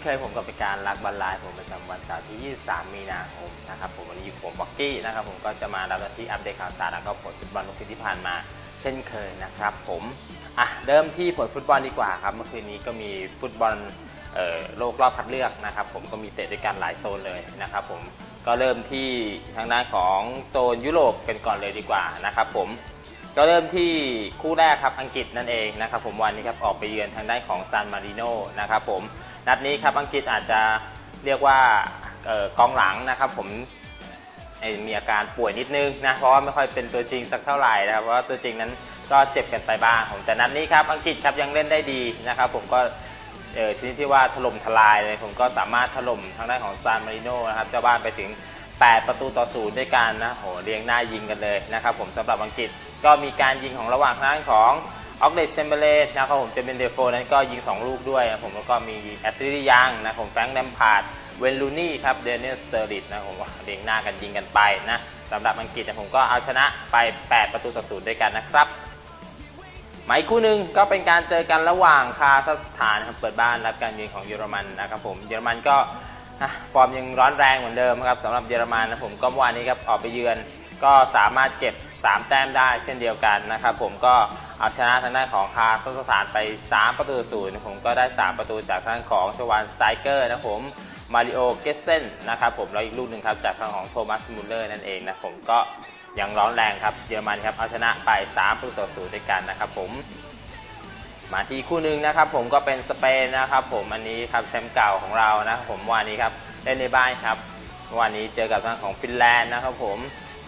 นเคยผมกับเป็นการรักบอลไลน์ผมประจำวันเสาร์ที่ 23 มีนาคมนะครับผมวันนี้อยู่ผมบ็อกกี้นะครับผมก็จะมารับหน้าที่อัปเดตข่าวสารแล้วก็ผลฟุตบอลเมื่อคืนที่ผ่านมาเช่นเคยนะครับผมอะเริ่มที่ผลฟุตบอลดีกว่าครับเมื่อคืนนี้ก็มีฟุตบอลเอ่อโลกรอบคัดเลือกนะครับผมก็มีเตะด้วยกันหลายโซนเลยนะครับผมก็เริ่มที่ทางด้านของโซนยุโรปกันก่อนเลยดีกว่านะครับผม ก็เริ่มที่คู่แรกครับอังกฤษนั่นเองนะครับผมวันนี้ครับออกไปเยือนทางด้านของซานมาริโนนะครับผมนัดนี้ครับอังกฤษอาจจะเรียกว่ากองหลังนะครับผมมีอาการป่วยนิดนึงนะเพราะว่าไม่ค่อยเป็นตัวจริงสักเท่าไหร่นะครับเพราะว่าตัวจริงนั้นก็เจ็บกันไปบ้างผมแต่นัดนี้ครับอังกฤษครับยังเล่นได้ดีนะครับผมก็ชนิดที่ว่าถล่มทลายเลยผมก็สามารถถล่มทางด้านของซานมาริโนนะครับเจ้าบ้านไปถึง 8 ประตูต่อศูนย์ด้วยกันนะโหเรียงหน้ายิงกันเลยนะครับผมสำหรับอังกฤษ ก็มีการยิงของระหว่างทางของออกเลชเชมเบเลสนะครับผมจะเป็นเดโฟนั้นก็ยิง 2 ลูกด้วยนะผมแล้วก็มีแอสซิลียังนะผมแฟรงค์แลมพาร์ดเวนลูนี่ครับเดนิสสเตอร์ลิตนะผมว่าเรียงหน้ากันยิงกันไปนะสำหรับอังกฤษนะผมก็เอาชนะไป 8 ประตูต่อศูนย์ด้วยกันนะครับหมายคู่หนึ่งก็เป็นการเจอกันระหว่างคาซัคสถานครับเปิดบ้านรับการเยือนของเยอรมันนะครับผมเยอรมันก็ฟอร์มยังร้อนแรงเหมือนเดิมครับสำหรับเยอรมันนะผมก็วานนี้ครับออกไปเยือน ก็สามารถเก็บ 3 แต้มได้เช่นเดียวกันนะครับผมก็เอาชนะทางด้านของคาซัคสถานไป 3 ประตูศูนย์ผมก็ได้ 3 ประตูจากทางด้านของชวานสไตเกอร์นะผมมาริโอเกสเซนนะครับผมแล้วอีกลูกหนึ่งครับจากทางของโทมัสมูลเลอร์นั่นเองนะผมก็ยังร้อนแรงครับเยอรมันครับเอาชนะไป 3 ประตูต่อศูนย์ด้วยกันนะครับผมมาที่คู่หนึ่งนะครับผมก็เป็นสเปนนะครับผมอันนี้ครับแชมป์เก่าของเรานะครับผมวันนี้ครับเล่นในบ้านครับวันนี้เจอกับทางของฟินแลนด์นะครับผม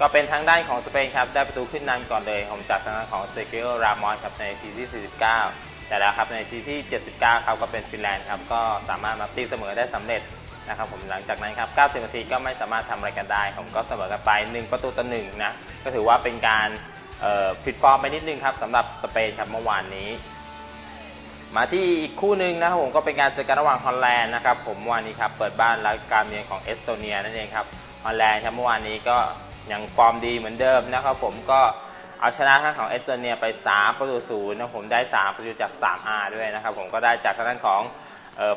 ก็เป็นทางด้านของสเปนครับ ได้ประตูขึ้นนำก่อนเลยผมจากทางด้านของเซกิโอรามอนครับในทีที่ 49 แต่แล้วครับในทีที่ 79ครับก็เป็นฟินแลนด์ครับก็สามารถมาตีเสมอได้สำเร็จนะครับผมหลังจากนั้นครับ 90 นาทีก็ไม่สามารถทำอะไรกันได้ ผมก็เสมอกันไป 1 ประตูต่อหนึ่งนะก็ถือว่าเป็นการผิดฟอร์มไปนิดนึงครับสำหรับสเปนครับเมื่อวานนี้ มาที่อีกคู่หนึ่งนะครับผมก็เป็นการเจอกันระหว่างฮอลแลนด์นะครับผมวันนี้ครับเปิดบ้านและการเยือนของเอสโตเนียนั่นเองครับฮอลแลนด์ครับเมื่อวานนี้ก็ อยังฟอร์มดีเหมือนเดิมนะครับผมก็เอาชนะทางของเอสโตเนียไป 3 ประตูศูนย์นะผมได้ 3 ประตูจาก 3R ด้วยนะครับผมก็ได้จากทางด้านของ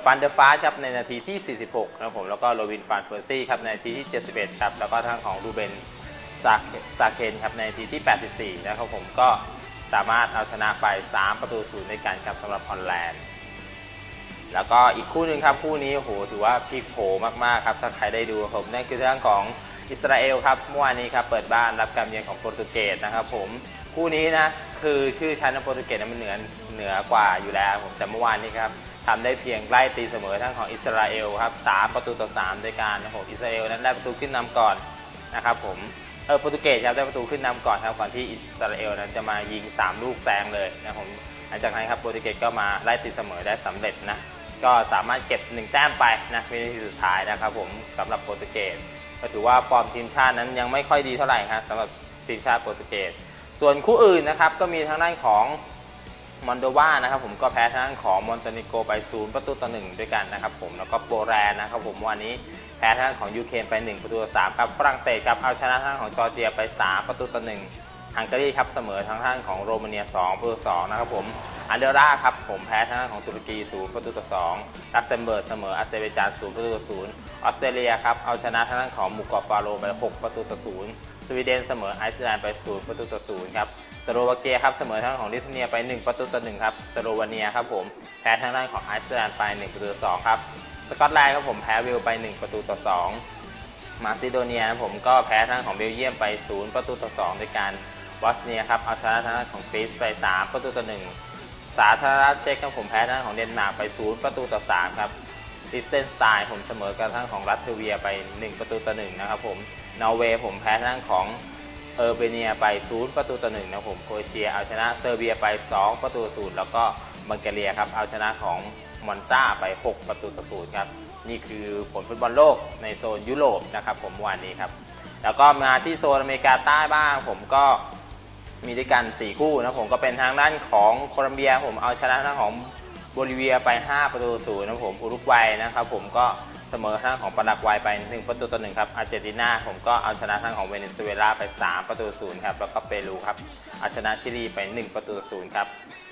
ฟันเดอร์ฟาครับในนาทีที่ 46 นะผมแล้วก็โรวินฟานเฟอร์ซี่ครับในนาทีที่ 71 ครับ แล้วก็ทางของดูเบนซาาเคนครับในนาทีที่ 84 นะครับผมก็สามารถเอาชนะไป 3 ประตูศูนย์ในการครับสำหรับฮอลแลนด์แล้วก็อีกคู่หนึ่งครับ คู่นี้โอ้โหถือว่าพลิกโผมากๆครับ ถ้าใครได้ดูผมนั่นคือเรื่องของ อิสราเอลครับเมื่อวานนี้ครับเปิดบ้านรับการเยือนของโปรตุเกสนะครับผมคู่นี้นะคือชื่อชั้นโปรตุเกสนั้นมันเหนือเหนือกว่าอยู่แล้วผมแต่เมื่อวานนี้ครับทำได้เพียงใกล้ตีเสมอทั้งของอิสราเอลครับ3ประตูต่อ3ด้วยกันนะครับอิสราเอลนั้นได้ประตูขึ้นนำก่อนนะครับผมเออโปรตุเกสครับได้ประตูขึ้นนำก่อนครับก่อนที่อิสราเอลนั้นจะมายิง 3 ลูกแซงเลยนะผมหลังจากนั้นครับโปรตุเกสก็มาไล่ตีเสมอได้สำเร็จนะก็สามารถเก็บ 1 แต้มไปนะวินาทีสุดท้ายนะครับผมสำหรับโปรตุเกส ก็ถือว่าฟอร์มทีมชาตินั้นยังไม่ค่อยดีเท่าไหร่ครับสำหรับทีมชาติโปรตุเกสส่วนคู่อื่นนะครับก็มีทางด้านของมอนโดวานะครับผมก็แพ้ทางด้านของมอนเตเนโกไปศูนย์ประตูต่อหนึ่งด้วยกันนะครับผมแล้วก็โปแลนด์นะครับผมวันนี้แพ้ทางด้านของยูเครนไป 1 ประตูต่อ3ครับฝรั่งเศสครับเอาชนะทางด้านของจอร์เจียไป 3 ประตูต่อ1 ฮังการีครับเสมอทางด้านของโรมาเนีย2ประตูต่อ2นะครับผมอันเดร่าครับผมแพ้ทางด้านของตุรกี0ประตูต่อ2ลักเซมเบิร์กเสมออาเซอร์ไบจาน0ประตูต่อ0ออสเตรเลียครับเอาชนะทางด้านของหมู่เกาะฟาโรไป6ประตูต่อ0สวีเดนเสมอไอซ์แลนด์ไป0ประตูต่อ0ครับสโลวาเกียครับเสมอทางด้านของลิทัวเนียไป1ประตูต่อ1ครับสโลวาเนียครับผมแพ้ทางด้านของไอซ์แลนด์ไป1ประตูต่อ2ครับสกอตแลนด์ครับผมแพ้เวลไป 1 ประตูต่อ2มาซิโดเนียผมก็แพ้ทางของเบลเยียมไป 0 ประตูต่อ 2 ด้วยกัน บอสเนียครับเอาชนะทางด้านของกรีซไป 3 ประตูต่อ 1 สาธารณรัฐเช็กครับผมแพ้ทางของเดนมาร์กไป 0 ประตูต่อ 3 ครับลิสเตนสไตน์ผมเสมอกับทางของรัสเวียไป 1 ประตูต่อ 1 นะครับผมนอร์เวย์ผมแพ้ทางของเออร์เบเนียไป 0 ประตูต่อ 1 นะครับผมโครเอเชียเอาชนะเซอร์เบียไป 2 ประตูต่อ0แล้วก็บังกเรียครับเอาชนะของมอนต้าไป 6 ประตูต่อศูนย์ครับนี่คือผลฟุตบอลโลกในโซนยุโรปนะครับผมวันนี้ครับ แล้วก็มาที่โซนอเมริกาใต้บ้าง ผมก็ มีด้วยกัน 4 คู่นะผมก็เป็นทางด้านของโคลัมเบียผมเอาชนะทางของโบลิเวียไป 5 ประตูศูนย์นะผมอุรุกวัยนะครับผมก็เสมอทางของปารากวัยไป 1 ประตูต่อ1ครับอาร์เจนตินาผมก็เอาชนะทางของเวเนซุเอลาไป 3 ประตูศูนย์ครับแล้วก็เปรูครับเอาชนะชิลีไป 1 ประตูศูนย์ครับ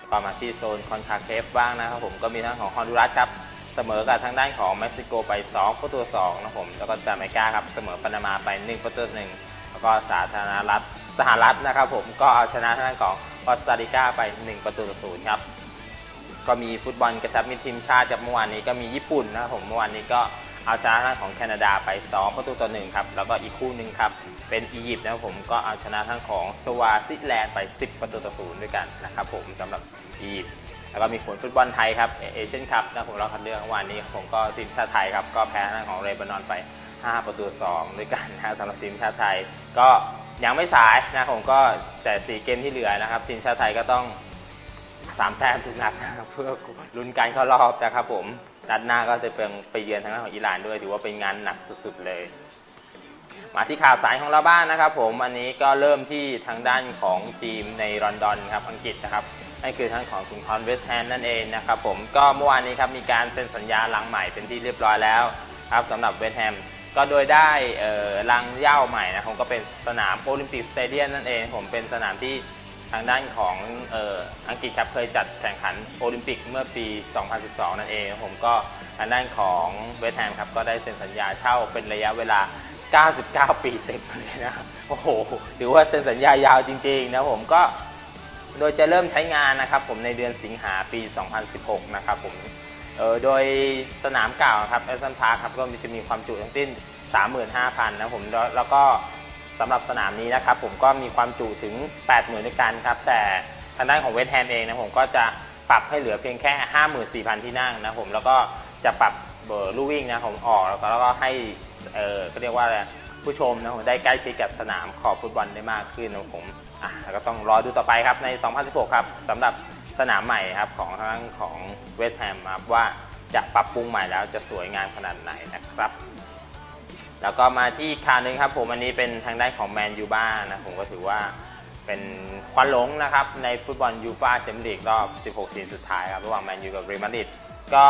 ก็มาที่โซนคอนคาเคฟบ้างนะครับผมก็มีทั้งของฮอนดูรัสครับเสมอกับทางด้านของเม็กซิโกไป 2 ประตูต่อ2นะผมแล้วก็จาเมกาครับเสมอปานามาไป 1 ประตูต่อหนึ่งแล้วก็สาธารณรัฐ สหรัฐนะครับผมก็เอาชนะทางด้านของคอสตาริกาไป 1 ประตูต่อศูนย์ครับก็มีฟุตบอลกระชับมิตรทีมชาติกับเมื่อวานนี้ก็มีญี่ปุ่นนะครับผมเมื่อวานนี้ก็เอาชนะทางด้านของแคนาดาไป 2 ประตูต่อหนึ่งครับแล้วก็อีกคู่หนึ่งครับเป็นอียิปต์นะครับผมก็เอาชนะทางของสวาซิแลนด์ไป 10 ประตูต่อศูนย์ด้วยกันนะครับผมสำหรับอียิปต์แล้วก็มีผลฟุตบอลไทยครับเอเชียนคัพนะผมเราคัดเลือกเมื่อวานนี้ผมก็ทีมชาติไทยครับก็แพ้ทางด้านของเรบานอนไป 5 ประตู2ด้วยกันนะสำหรับทีมชาติไทยก็ ยังไม่สายนะผมก็แต่สีเกมที่เหลือนะครับทีมชาติไทยก็ต้องสามแต้มทุกนัดนะครับเพื่อลุ้นการเข้ารอบนะครับผมนัดหน้าก็จะเป็นไปเยือนทางด้านของอิหร่านด้วย ถือว่าเป็นงานหนักสุดๆเลย มาที่ข่าวสายของเราบ้างนะครับ ผมอันนี้ก็เริ่มที่ทางด้านของทีมในลอนดอนครับอังกฤษนะครับนั่นคือทางของคุณคอนเวสแฮมนั่นเองนะครับผมก็เมื่อวานนี้ครับมีการเซ็นสัญญาลังใหม่เป็นที่เรียบร้อยแล้วครับสำหรับเวสแฮม ก็โดยได้เอ่อลังเย้าใหม่นะผมก็เป็นสนามโอลิมปิกสเตเดียมนั่นเอง ผมเป็นสนามที่ทางด้านของอ,อ,อังกฤษครับเคยจัดแข่งขันโอลิมปิกเมื่อปี 2012 นั่นเอง ผมก็ทางด้านของเวสแฮมครับก็ได้เซ็นสัญญาเช่าเป็นระยะเวลา 99 ปีเต็มเลยนะโอ้โหถือว่าเซ็นสัญญายาวจริงๆนะผมก็โดยจะเริ่มใช้งานนะครับผมในเดือนสิงหาปี 2016 นะครับผม โดยสนามเก่าครับเอสซันพาร์คครับก็จะมีความจุทั้งสิ้น 35,000นะผมแล้วแล้วก็สำหรับสนามนี้นะครับผมก็มีความจุถึง 80,000ด้วยกันครับ แต่ทางด้านของเวสแฮมเองนะผมก็จะปรับให้เหลือเพียงแค่ 54,000 ที่นั่งนะผมแล้วก็จะปรับเบอร์ลู่วิ่งนะผมออกแล้วก็แล้วก็ให้เออก็เรียกว่าอะไรผู้ชมนะผมได้ใกล้ชิดกับสนามขอบฟุตบอลได้มากขึ้นนะผมอะแล้วก็ต้องรอดูต่อไปครับใน 2016 ครับสำหรับ สนามใหม่ครับของทางของเวสต์แฮมครับว่าจะปรับปรุงใหม่แล้วจะสวยงามขนาดไหนนะครับ แล้วก็มาที่อีกข่าวหนึงครับ ผมอันนี้เป็นทางด้านของแมนยูบ้านะผมก็ถือว่าเป็นควันหลงนะครับ ในฟุตบอลยูฟ่าแชมเปี้ยนลีกรอบ 16 ทีมสุดท้ายครับ ระหว่างแมนยูกับเรอัลมาดริดก็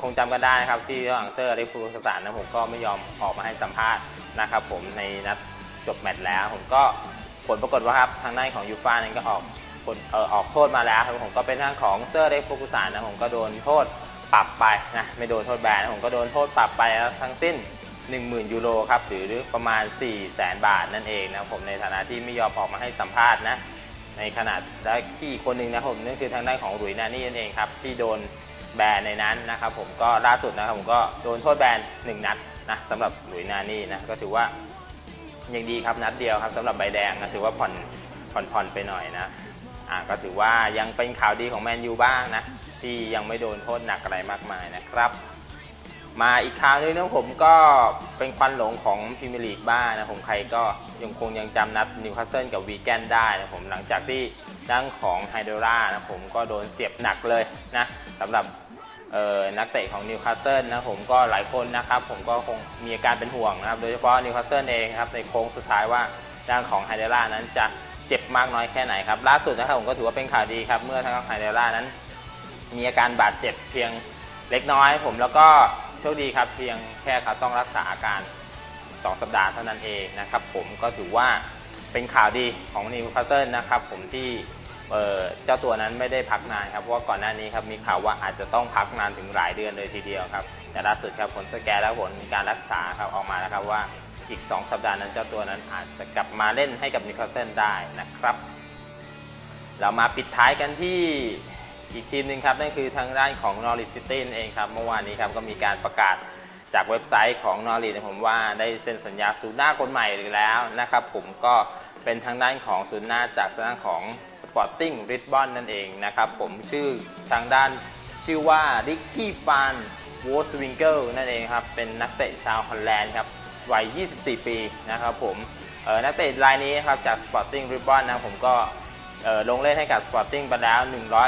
คงจำกันได้นะครับ ที่ระหว่างเซอร์อเล็กซ์ฟูสตานนะผมก็ไม่ยอมออกมาให้สัมภาษณ์นะครับผมในนัดจบแมตช์แล้ว ผมก็ผลปรากฏว่าครับทางด้านของยูฟ่านั้นก็ออก ผลเออออกโทษมาแล้วครับผมก็เป็นทางของเซอร์เล็กซ์ฟูสานนะผมก็โดนโทษปรับไปนะไม่โดนโทษแบนนะผมก็โดนโทษปรับไปแล้วทั้งสิ้น 10,000 ยูโรครับหรือประมาณ 4 0 0แสนบาทนั่นเองนะผมในฐานะที่ไม่ยอมออกมาให้สัมภาษณ์นะในขนาดและที่คนหนึ่งนะผมนั่นคือทางด้านของหลุยนานี่นั่นเองครับที่โดนแบนในนั้นนะครับผมก็ล่าสุดนะครับผมก็โดนโทษแบน1 นัดนะสำหรับหลุยนานี่นะก็ถือว่ายังดีครับนัดเดียวครับสำหรับใบแดงนะถือว่าผ่อนผ่อนผ่อนไปหน่อยนะ อ่าก็ถือว่ายังเป็นข่าวดีของแมนยูบ้างนะ ที่ยังไม่โดนโทษหนักอะไรมากมายนะครับ มาอีกคราวนึงนะผมก็เป็นควันหลงของพรีเมียร์ลีกบ้างนะผมใครก็ยังคงยังจำนัดนิวคาสเซิลกับวีแกนได้นะผมหลังจากที่ดังของไฮเดรานะผมก็โดนเสียบหนักเลยนะสำหรับนักเตะของนิวคาสเซิลนะผมก็หลายคนนะครับผมก็คงมีอาการเป็นห่วงนะครับ โดยเฉพาะนิวคาสเซิลเองครับในโค้งสุดท้ายว่าด้านของไฮเดรานั้นจะ เจ็บมากน้อยแค่ไหนครับล่าสุดนะครับผมก็ถือว่าเป็นข่าวดีครับเมื่อทางไฮเดรานั้น มีอาการบาดเจ็บเพียงเล็กน้อย ผมแล้วก็โชคดีครับเพียงแค่เขาต้องรักษาอาการ 2 สัปดาห์เท่านั้นเองนะครับผมก็ถือว่าเป็นข่าวดีของนิวคาสเซิลนะครับผมที่เเจ้าตัวนั้นไม่ได้พักนานครับเพราะว่าก่อนหน้านี้ครับมีข่าวว่าอาจจะต้องพักนานถึงหลายเดือนเลยทีเดียวครับแต่ล่าสุดครับผลสแกนและผลการรักษาครับออกมาแล้วครับว่า อีก 2 สัปดาห์นั้นเจ้าตัวนั้นอาจจะกลับมาเล่นให้กับนิวคาสเซิลได้นะครับ เรามาปิดท้ายกันที่อีกทีมหนึ่งครับ นั่นคือทางด้านของ Norwich City นั่นเองครับ เมื่อวานนี้ครับก็มีการประกาศจากเว็บไซต์ของ Norwich นะผมว่าได้เซ็นสัญญาศูนย์หน้าคนใหม่อีกแล้วนะครับ ผมก็เป็นทางด้านของศูนย์หน้าจากทางด้านของ Sporting Lisbon นั่นเองนะครับ ผมชื่อทางด้านชื่อว่าริกกี้ฟานวอสวิงเกิลนั่นเองครับ เป็นนักเตะชาวฮอลแลนด์ครับ วัย 24 ปีนะครับผมนักเตะรายนี้ครับจาก Sporting Lisbon นะผมก็ลงเล่นให้กับ Sporting ไปแล้ว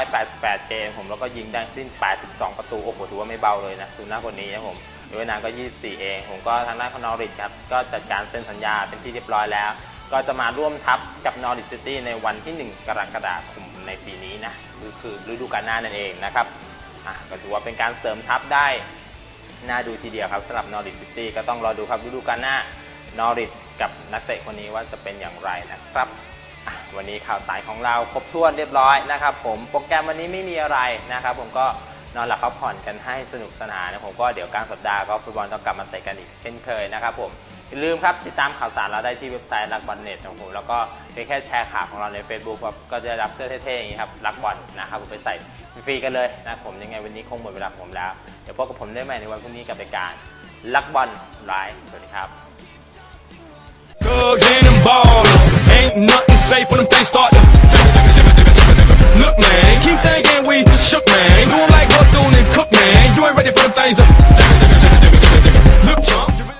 188 เกมผมแล้วก็ยิงได้สิ้น 82 ประตู โอ้โห ถือว่าไม่เบาเลยนะซูน่าคนนี้นะผมโดยนางก็ 24 เอง ผมก็ทางด้านของนอริทครับ ก็จัดการเซ็นสัญญาเป็นที่เรียบร้อยแล้ว ก็จะมาร่วมทัพกับนอริทซิตี้ในวันที่ 1 กรกฎาคมในปีนี้นะ คือคือฤดูกาลหน้านั่นเองนะครับ อะก็ถือว่าเป็นการเสริมทัพได้ น่าดูทีเดียวครับสำหรับนอริทซิตี้ก็ต้องรอดูครับฤดูกาลหน้านอริทกับนักเตะคนนี้ว่าจะเป็นอย่างไรนะครับ วันนี้ข่าวสายของเราครบถ้วนเรียบร้อยนะครับผมโปรแกรมวันนี้ไม่มีอะไรนะครับผมก็นอนหลับพักผ่อนกันให้สนุกสนานนะผมก็เดี๋ยวกลางสัปดาห์ก็ฟุตบอลต้องกลับมาเตะกันอีกเช่นเคยนะครับผม อย่าลืมครับ ติดตามข่าวสารเราได้ที่เว็บไซต์รักบอลเน็ตของผมแล้วก็เพียงแค่แชร์ข่าวของเราใน Facebook ก็จะได้รับเสื้อเท่ๆอย่างนี้ครับรักบอลนะครับผมไปใส่ฟรีกันเลยนะผมยังไงวันนี้คงหมดเวลาผมแล้ว เดี๋ยวพบกับผมได้ใหม่ในวันพรุ่งนี้กับรายการรักบอลไลฟ์สวัสดีครับ Thugs and them ballers. Ain't nothing safe when them things start to Look, man, keep thinking we shook, man. Doing like Bethune and Cook, man. You ain't ready for them things to Look, chump.